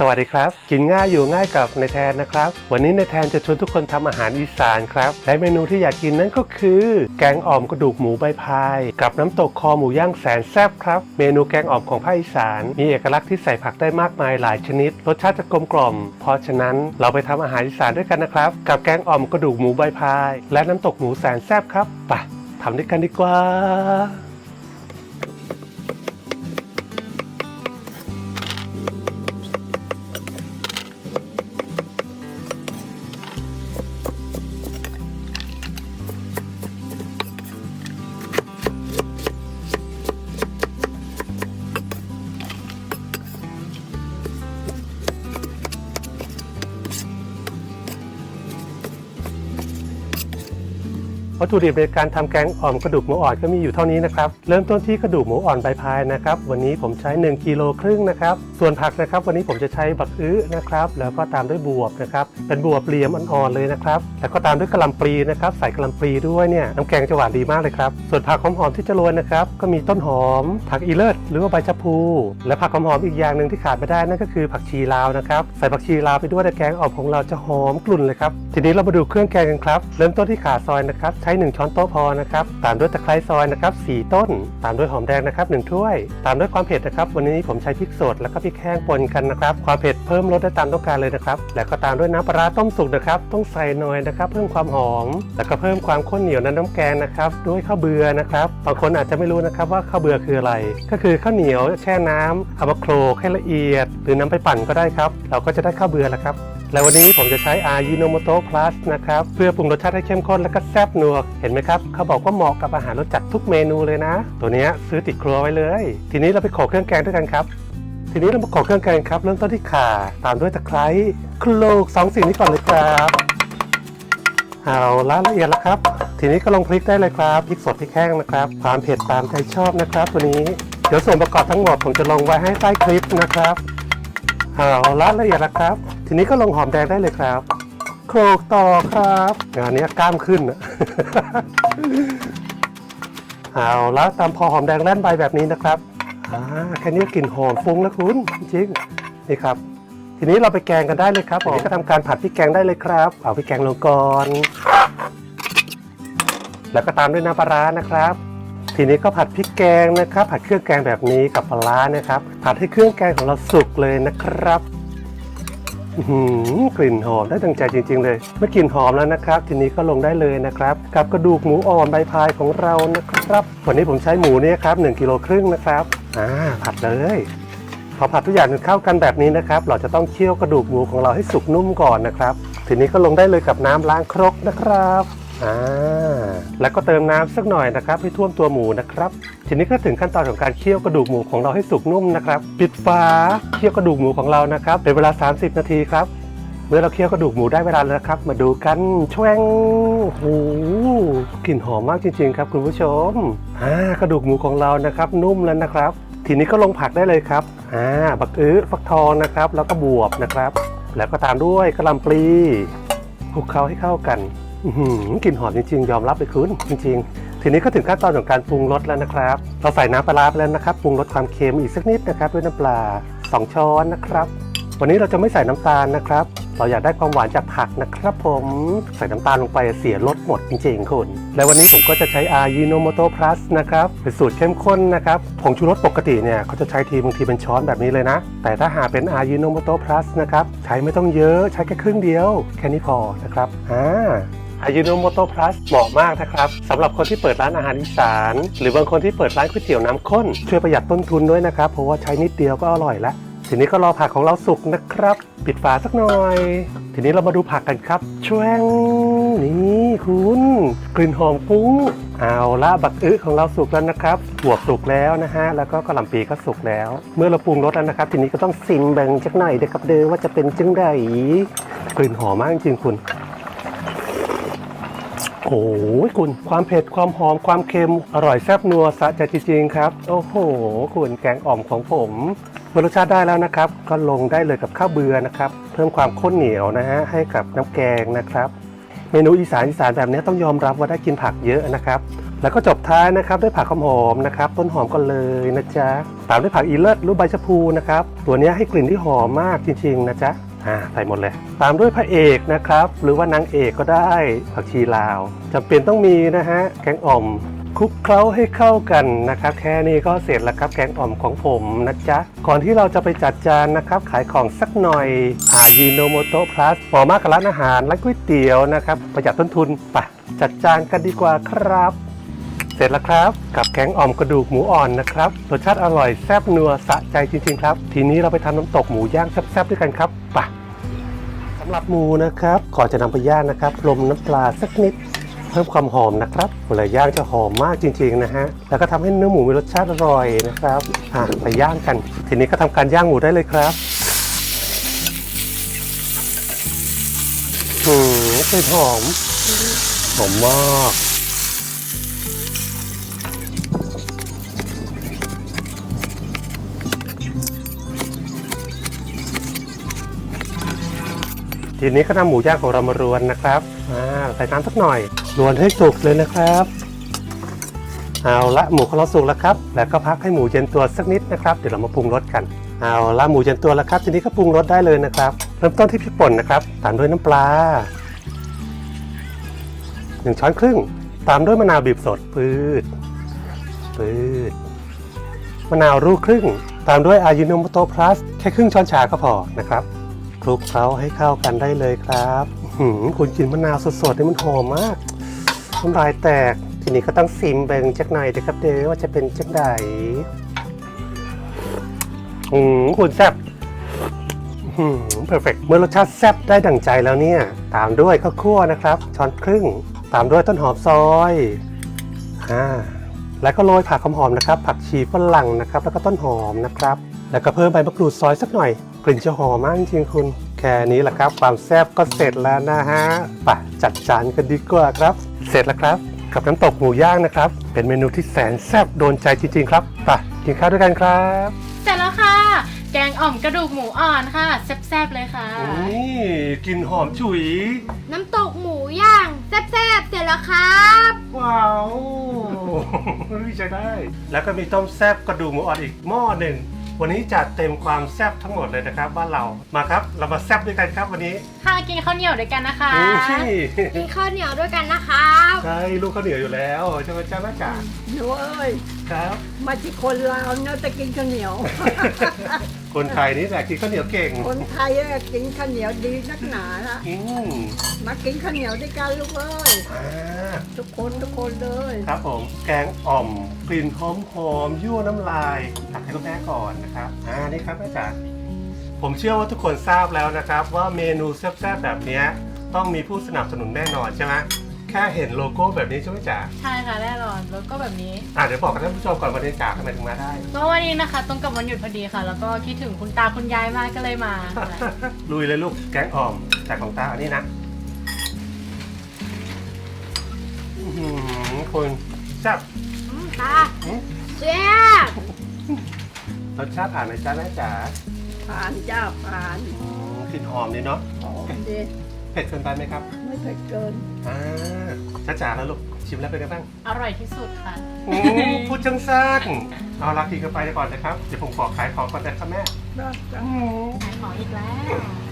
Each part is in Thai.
สวัสดีครับ กินง่ายอยู่ง่ายกับในแทนนะครับ วันนี้ในแทนจะชวนทุกคนทำอาหารอีสานครับและเมนูที่อยากกินนั่นก็คือ แกงอ่อมกระดูกหมูใบพาย กับน้ำตกคอหมูย่างแสนแซ่บครับ เมนูแกงอ่อมของภาคอีสาน มีเอกลักษณ์ที่ใส่ผักได้มากมายหลายชนิด รสชาติจะกลมกล่อม เพราะฉะนั้นเราไปทำอาหารอีสานด้วยกันนะครับ กับแกงอ่อมกระดูกหมูใบพาย และน้ำตกหมูแสนแซ่บครับไปทำด้วยกันดีกว่า วัตถุดิบในการทำแกงอ่อมกระดูกหมูอ่อนก็มีอยู่เท่านี้นะครับ เริ่มต้นที่กระดูกหมูอ่อนใบพายนะครับ วันนี้ผมใช้ 1กิโลครึ่งนะครับ ส่วนผักนะครับ วันนี้ผมจะใช้บักอื้อนะครับ แล้วก็ตามด้วยบวบนะครับ เป็นบวบเหลี่ยมอ่อนๆเลยนะครับ แล้วก็ตามด้วยกะหล่ำปลีนะครับ ใส่กะหล่ำปลีด้วยเนี่ยน้ำแกงจะหวานดีมากเลยครับ ส่วนผักหอมๆที่จะโรยนะครับ ก็มีต้นหอม ผักอีเลิศหรือว่าใบชะพู และผักหอมๆอีกอย่างหนึ่งที่ขาดไม่ได้นั่นก็คือผักชีลาวนะครับ ใส่ผักชีลาวไปด้วยแกงอ่อมของเราจะหอมกลุ่นเลยครับ ทีนี้เรามาดูเครื่องแกงกันครับ เริ่มต้นที่ขาซอยนะครับใช้1 ช้อนโต๊ะพอนะครับ ตามด้วยตะไคร้ซอยนะครับ4ต้น ตามด้วยหอมแดงนะครับ1ถ้วย ตามด้วยความเผ็ดนะครับ วันนี้ผมใช้พริกสดแล้วก็พริกแห้งปนกันนะครับ ความเผ็ดเพิ่มลดได้ตามต้องการเลยนะครับ แล้วก็ตามด้วยน้ำปลาต้มสุกนะครับ ต้องใส่หน่อยนะครับ เพิ่มความหอม แล้วก็เพิ่มความข้นเหนียวในน้ำแกงนะครับ ด้วยข้าวเบื่อนะครับ บางคนอาจจะไม่รู้นะครับว่าข้าวเบื่อคืออะไร ก็คือข้าวเหนียวแช่น้ำเอามาโขลกให้ละเอียด หรือนำไปปั่นก็ได้ครับ เราก็จะได้ข้าวเบื่อแล้วครับ และวันนี้ผมจะใช้อายิโนโมโต plus นะครับ เพื่อปรุงรสชาติให้เข้มข้นและก็แซ่บนัวเห็นไหมครับ เขาบอกว่าเหมาะกับอาหารรสจัดทุกเมนูเลยนะ ตัวนี้ซื้อติดครัวไว้เลย ทีนี้เราไปโขลกเครื่องแกงด้วยกันครับ ทีนี้เรามาโขลกเครื่องแกงครับ เริ่มต้นที่ข่าตามด้วยตะไคร้โขลกสองสิ่งนี้ก่อนเลยครับเอาละละเอียดแล้วครับ ทีนี้ก็ลงพริกได้เลยครับพริกสดพริกแห้งนะครับ ความเผ็ดตามใจชอบนะครับ ตัวนี้เดี๋ยวส่วนประกอบทั้งหมดผมจะลงไว้ให้ใต้คลิปนะครับ เอาละละเอียดแล้วครับ ทีนี้ก็ลงหอมแดงได้เลยครับโขลกต่อครับงานนี้กล้ามขึ้นอะเอาละตามพอหอมแดงแล่นใบแบบนี้นะครับอ่าแค่นี้กลิ่นหอมฟุ้งแล้วคุณจริงนี่ครับ ทีนี้เราไปแกงกันได้เลยครับผมก็ทำการผัดพริกแกงได้เลยครับ เอาพริกแกงลงก่อนแล้วก็ตามด้วยน้ำปลาร้านะครับ ทีนี้ก็ผัดพริกแกงนะครับ ผัดเครื่องแกงแบบนี้กับปลาร้านะครับ ผัดให้เครื่องแกงของเราสุกเลยนะครับหือกลิ่นหอมได้ดังใจจริง ๆ เลย เมื่อกลิ่นหอมแล้วนะครับ ทีนี้ก็ลงได้เลยนะครับ กับกระดูกหมูอ่อนใบพายของเรานะครับ วันนี้ผมใช้หมูเนี่ยครับ1กิโลครึ่งนะครับอ่าผัดเลยพอผัดทุกอย่างเข้ากันแบบนี้นะครับ เราจะต้องเคี่ยวกระดูกหมูของเราให้สุกนุ่มก่อนนะครับ ทีนี้ก็ลงได้เลยกับน้ำล้างครกนะครับ อ่าแล้วก็เติมน้ำสักหน่อยนะครับให้ท่วมตัวหมูนะครับทีนี้ก็ถึงขั้นตอนของการเคี่ยวกระดูกหมูของเราให้สุกนุ่มนะครับปิดฝาเคี่ยวกระดูกหมูของเรานะครับเป็นเวลา 30 นาทีครับ เมื่อเราเคี่ยวกระดูกหมูได้เวลาแล้วนะครับ มาดูกันช่วงโอ้กลิ่นหอมมากจริง ๆ ครับ คุณผู้ชมอ่ากระดูกหมูของเรานะครับ นุ่มแล้วนะครับ ทีนี้ก็ลงผักได้เลยครับอ่าบักอื้อฟักทองนะครับ แล้วก็บวบนะครับ แล้วก็ตามด้วยกระลำปลีคลุกเคล้าให้เข้ากัน กลิ่นหอมจริงๆ ยอมรับเลยคุณจริง ๆ ทีนี้ก็ถึงขั้นตอนของการปรุงรสแล้วนะครับ เราใส่น้ำปลาไปแล้วนะครับปรุงรสความเค็มอีกสักนิดนะครับด้วยน้ำปลาสองช้อนนะครับ วันนี้เราจะไม่ใส่น้ำตาลนะครับ เราอยากได้ความหวานจากผักนะครับ ผมใส่น้ำตาลลงไปเสียรสหมดจริงๆคุณและวันนี้ผมก็จะใช้อายิโนโมโต plus นะครับเป็นสูตรเข้มข้นนะครับผงชูรสปกติเนี่ยเขาจะใช้ทีบางทีเป็นช้อนแบบนี้เลยนะ แต่ถ้าหากเป็นอายิโนโมโต plus นะครับใช้ไม่ต้องเยอะใช้แค่ครึ่งเดียว แค่นี้พอนะครับอ่า อายุโนโมโต plus เหมาะมากนะครับสำหรับคนที่เปิดร้านอาหารอีสาน หรือบางคนที่เปิดร้านก๋วยเตี๋ยวน้ำข้น ช่วยประหยัดต้นทุนด้วยนะครับ เพราะว่าใช้นิดเดียวก็อร่อยแล้ว ทีนี้ก็รอผักของเราสุกนะครับ ปิดฝาสักหน่อย ทีนี้เรามาดูผักกันครับช่วงนี่คุณกลิ่นหอมฟุ้งเอาละบักอึของเราสุกแล้วนะครับบวบสุกแล้วนะฮะ แล้วก็กระหล่ำปีก็สุกแล้ว เมื่อเราปรุงรสแล้วนะครับ ทีนี้ก็ต้องซิมแบ่งจักหน่อยเด้อครับเด้อว่าจะเป็นจังไดกลิ่นหอมมากจริงคุณ โอ้ยคุณความเผ็ดความหอมความเค็มอร่อยแซ่บนัวสะใจจริงๆครับ โอ้โห คุณแกงอ่อมของผมเมื่อรสชาติได้แล้วนะครับ ก็ลงได้เลยกับข้าวเบือนะครับ เพิ่มความข้นเหนียวนะฮะให้กับน้ำแกงนะครับ เมนูอีสานอีสานแบบนี้ต้องยอมรับว่าได้กินผักเยอะนะครับแล้วก็จบท้ายนะครับด้วยผักหอมนะครับ ต้นหอมก่อนเลยนะจ๊ะตามด้วยผักอีเลิศรูปใบชะพูนะครับ ตัวนี้ให้กลิ่นที่หอมมากจริงๆนะจ๊ะ อ่าใส่หมดเลย ตามด้วยพระเอกนะครับ หรือว่านางเอกก็ได้ผักชีลาวจำเป็นต้องมีนะฮะแกงอ่อมคลุกเคล้าให้เข้ากันนะครับ แค่นี้ก็เสร็จแล้วครับแกงอ่อมของผมนะจ๊ะ ก่อนที่เราจะไปจัดจานนะครับ ขายของสักหน่อยอายิโนโมโตพลัสหมาะมากร้านอาหารร้านก๋วยเตี๋ยวนะครับ ประหยัดต้นทุนไปจัดจานกันดีกว่าครับ เสร็จแล้วครับ กับแกงอ่อมกระดูกหมูอ่อนนะครับรสชาติอร่อยแซ่บนัวสะใจจริงๆครับ ทีนี้เราไปทำน้ำตกหมูย่างแซ่บๆด้วยกันครับไปสำหรับหมูนะครับก่อนจะนำไปย่างนะครับลมน้ำปลาสักนิด เพิ่มความหอมนะครับเวลาย่างจะหอมมากจริงๆนะฮะแล้วก็ทำให้เนื้อหมูมีรสชาติอร่อยนะครับอะไปย่างกัน ทีนี้ก็ทำการย่างหมูได้เลยครับหืมกลิ่นหอมหอมมาก ทีนี้ก็นำหมูย่างของเรามารวนนะครับใส่น้ำสักหน่อย รวนให้สุกเลยนะครับ เอาละหมูของเราสุกแล้วครับ แล้วก็พักให้หมูเย็นตัวสักนิดนะครับ เดี๋ยวเรามาปรุงรสกัน เอาละหมูเย็นตัวแล้วครับ ทีนี้ก็ปรุงรสได้เลยนะครับ เริ่มต้นที่พริกป่นนะครับ ตามด้วยน้ำปลาหนึ่งช้อนครึ่ง ตามด้วยมะนาวบีบสดปืดปืดมะนาวรูครึ่ง ตามด้วยอายิโนโมโตพลัสแค่ครึ่งช้อนชาก็พอนะครับ ลุกเคล้าให้เข้ากันได้เลยครับหือคุณกินมะนาวสดๆนี่มันหอมมากน้ำลายแตก ทีนี้ก็ต้องซิมเบิงจักหน่อยเด็กครับ เด้อว่าจะเป็นจักไดอืมคุณแซ่บอืมเพอร์เฟกเมื่อรสชาติแซ่บได้ดั่งใจแล้วเนี่ย ตามด้วยข้าวคั่วนะครับ ช้อนครึ่ง ตามด้วยต้นหอมซอยอ่าแล้วก็โรยผักหอมๆนะครับ ผักชีฝรั่งนะครับ แล้วก็ต้นหอมนะครับ แล้วก็เพิ่มใบมะกรูดซอยสักหน่อย ลิ่นจะหอมมากจริงๆคุณ แค่นี้แหละครับ ความแซ่บก็เสร็จแล้วนะฮะไปจัดจานกันดีกว่าครับ เสร็จแล้วครับ กับน้ำตกหมูย่างนะครับ เป็นเมนูที่แสนแซ่บโดนใจจริงๆครับไปกินข้าวด้วยกันครับ เสร็จแล้วค่ะ แกงอ่อมกระดูกหมูอ่อนค่ะแซ่บๆเลยค่ะ นี่กลิ่นหอมฉุย น้ำตกหมูย่างแซ่บๆเสร็จแล้วครับ ว้าวเฮ้ยใช้ได้ แล้วก็มีต้มแซ่บกระดูกหมูอ่อนอีกหม้อหนึ่ง วันนี้จัดเต็มความแซ่บทั้งหมดเลยนะครับบ้านเรามาครับเรามาแซ่บด้วยกันครับวันนี้ค่ะกินข้าวเหนียวด้วยกันนะคะนี่กินข้าวเหนียวด้วยกันนะครับใช่ลูกข้าวเหนียวอยู่แล้วใช่ไหมจ้าแม่จ๋าหนูเอ้ย ครับ มาที่คนลาวเนาะจะกินข้าวเหนียว คนไทยนี่แหละกินข้าวเหนียวเก่งคนไทยอะกินข้าวเหนียวดีนักหนาละอืมมากินข้าวเหนียวด้วยกันลูกเอ้ยอ่าทุกคนทุกคนเลยครับผมแกงอ่อมกลิ่นหอมหอมๆยั่วน้ำลายตักให้คุณแม่ก่อนนะครับอ่านี่ครับแม่จ๋าผมเชื่อว่าทุกคนทราบแล้วนะครับ ว่าเมนูแซ่บๆแบบเนี้ยต้องมีผู้สนับสนุนแน่นอนใช่ไหม แค่เห็นโลโก้แบบนี้ใช่ไหมจ๋าใช่ค่ะแน่นอนแล้วก็แบบนี้ อ่าเดี๋ยวบอกกับท่านผู้ชมก่อนวันนี้จ๋าทำไมถึงมาได้ ก็วันนี้นะคะตรงกับวันหยุดพอดีค่ะ แล้วก็คิดถึงคุณตาคุณยายมากก็เลยมาค่ะลุยเลยลูกแกงอ่อมแต่ของตาอันนี้นะอื้อหือคุณแซ่บอืมตาอืมแซ่บรสชาติอ่านหน่อยจ้าแม่จ๋าผ่านจ้าผ่านอืมกลิ่นหอมดีเนาะหอมดี เผ็ดเกินไปไหมครับ ไม่เผ็ดเกิน อ่าจ้าจ๋าแล้วลูกชิมแล้วเป็นไงบ้างอร่อยที่สุดค่ะอืมพูดจังสั้นเอาละกินกันไปก่อนนะครับ เดี๋ยวผมขอขายของก่อนนะครับแม่นะจ๊ะอืมขายของอีกแล้ว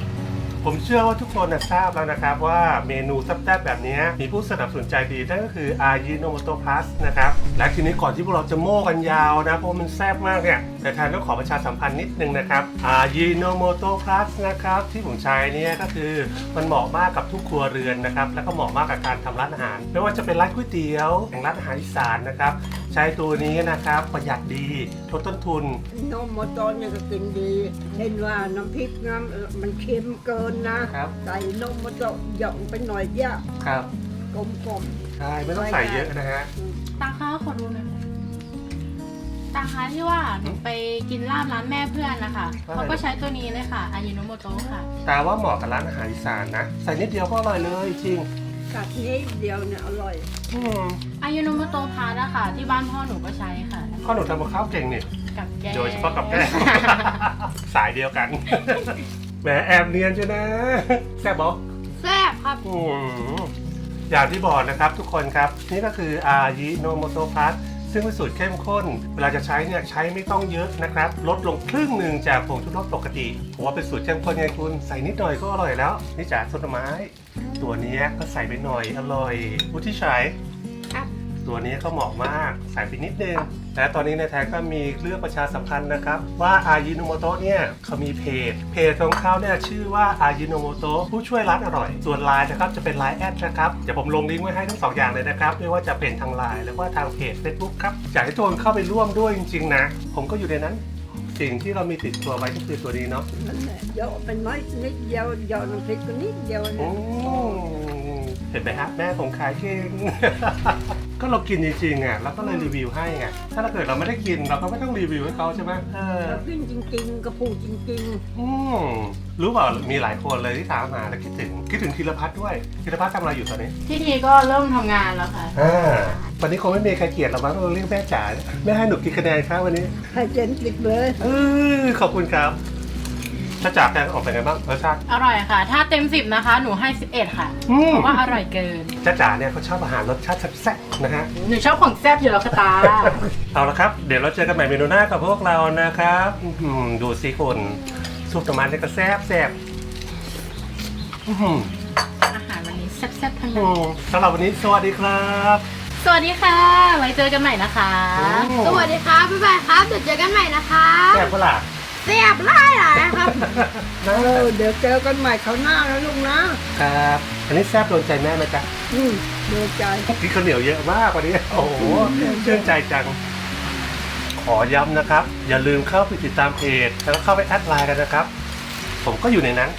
ผมเชื่อว่าทุกคนนะทราบแล้วนะครับว่าเมนูแซ่บๆแบบนี้มีผู้สนับสนุนใจดีนั่นก็คืออายิโนโมโตพลัสนะครับและทีนี้ก่อนที่พวกเราจะโม้กันยาวนะเพราะมันแซ่บมากเนี่ยแต่ทางต้องขอประชาสัมพันธ์นิดนึงนะครับอายิโนโมโตพลัสนะครับที่ผมใช้เนี่ยก็คือมันเหมาะมากกับทุกครัวเรือนนะครับแล้วก็เหมาะมากกับการทำร้านอาหาร ไม่ว่าจะเป็นร้านก๋วยเตี๋ยวแห่งร้านอาหารอีสานนะครับ ใช้ตัวนี้นะครับประหยัดดีลดต้นทุน นมโมโตเนี่ยก็กินดี เห็นว่าน้ำพริกน้ำมันเค็มเกินนะครับ ใส่นมโมโตหย่องไปหน่อยเยอะครับกลมใช่ไม่ต้องใส่เยอะนะฮะตาคะขอดูหน่อยตาคะที่ว่าหนูไปกินลาบร้านแม่เพื่อนนะคะว่าไงเขาก็ใช้ตัวนี้เลยค่ะอายิโนโมโตค่ะ แต่ว่าเหมาะกับร้านอาหารอีสานนะ ใส่นิดเดียวก็อร่อยเลยจริงๆ กัดนี้เดียวเนี่ยอร่อย อืมอายุโนโมโตพาร์นะคะที่บ้านพ่อหนูก็ใช้ค่ะ ข้าวหนูทำกับข้าวเก่งนี่ กับแกงโดยเฉพาะกับแก้สายเดียวกัน แหมแอบเนียนใช่นะ แซ่บบอก แซ่บครับ อืมอย่างที่บอกนะครับทุกคนครับ นี่ก็คืออายิโนโมโตพัสซึ่งเป็นสูตรเข้มข้น เวลาจะใช้เนี่ยใช้ไม่ต้องเยอะนะครับ ลดลงครึ่งหนึ่งจากผงชูรสปกติผมว่าเป็นสูตรเข้มข้นไงคุณ ใส่นิดหน่อยก็อร่อยแล้ว นี่จากส้นไม้ ตัวเนี้ยก็ใส่ไปหน่อยอร่อยผู้ที่ใช้ครับตัวนี้ก็เหมาะมากใส่ไปนิดนึงและตอนนี้ในไทยก็มีเรื่องประชาสัมพันธ์นะครับ ว่าอายิโนโมโตะเนี่ยเขามีเพจ เพจของเขาเนี่ยชื่อว่าอายิโนโมโตะผู้ช่วยร้านอร่อย ส่วนไลน์นะครับจะเป็นไลน์แอดนะครับ เดี๋ยวผมลงลิงก์ไว้ให้ทั้งสองอย่างเลยนะครับ ไม่ว่าจะเป็นทางไลน์หรือว่าทางเพจ Facebook ครับ อยากให้ทุกคนเข้าไปร่วมด้วยจริง ๆ นะ ผมก็อยู่ในนั้น สิ่งที่เรามีติดตัวไว้ก็คือตัวนี้เนาะนั่นแหละเหยาะเป็นน้อยนิดเดียวเหยาะน้ำพริกก็นิดเดียวอืเนี่ยมเห็นไหมฮะแม่ผมขายเก่ง ก็เรากินจริงๆอะเราก็เลยรีวิวให้ไงถ้าเราเกิดเราไม่ได้กินเราก็ไม่ต้องรีวิวให้เขาใช่ไหมเออเรากินจริง ๆก็พูดจริงอืมรู้เปล่ามีหลายคนเลยที่ถามหาและคิดถึงคิดถึงธีรพัฒน์ด้วยธีรพัฒน์ทำอะไรอยู่ตอนนี้ที่ทีก็เริ่มทำงานแล้วค่ะ อ่าวันนี้คงไม่มีใครเกลียดเราบ้างเราเรียกแม่จ๋าแม่ให้หนูกี่คะแนนครับวันนี้ ๆให้เจนติดเลย เออขอบคุณครับ ถ้าจากแกงออกเป็นไงบ้างรสชาติอร่อยค่ะ ถ้าเต็มสิบนะคะ หนูให้สิบเอ็ดค่ะ อืมเพราะว่าอร่อยเกิน จ้าจ๋าเนี่ยเขาชอบอาหารรสชาติแซ่บๆนะฮะ หนูชอบของแซ่บอยู่แล้วค่ะตา เอาละครับ เดี๋ยวเราเจอกันใหม่เมนูหน้ากับพวกเรานะครับอื้อหือดูสิคุณซุปหน่อไม้เนี่ยก็แซ่บแซ่บอื้อหืออาหารวันนี้แซ่บๆทั้งอืนั้นมสำหรับวันนี้สวัสดีครับ สวัสดีค่ะ ไว้เจอกันใหม่นะคะ สวัสดีครับบ๊ายบายครับเดี๋ยวเจอกันใหม่นะคะ แซ่บเปะล่า เสียบไล่หลายครับนะเออเดี๋ยวเจอกันใหม่เขาวหน้าแล้วลุงนะครับ อันนี้แซ่บโดนใจแม่ไหมจ๊ะอืมดูใจกินข้าวเหนียวเยอะมากวันนี้ โอ้โหชื่นใจจัง ขอย้ำนะครับ อย่าลืมเข้าไปติดตามเพจแล้วก็เข้าไปแอดไลน์กันนะครับ ผมก็อยู่ในนั้น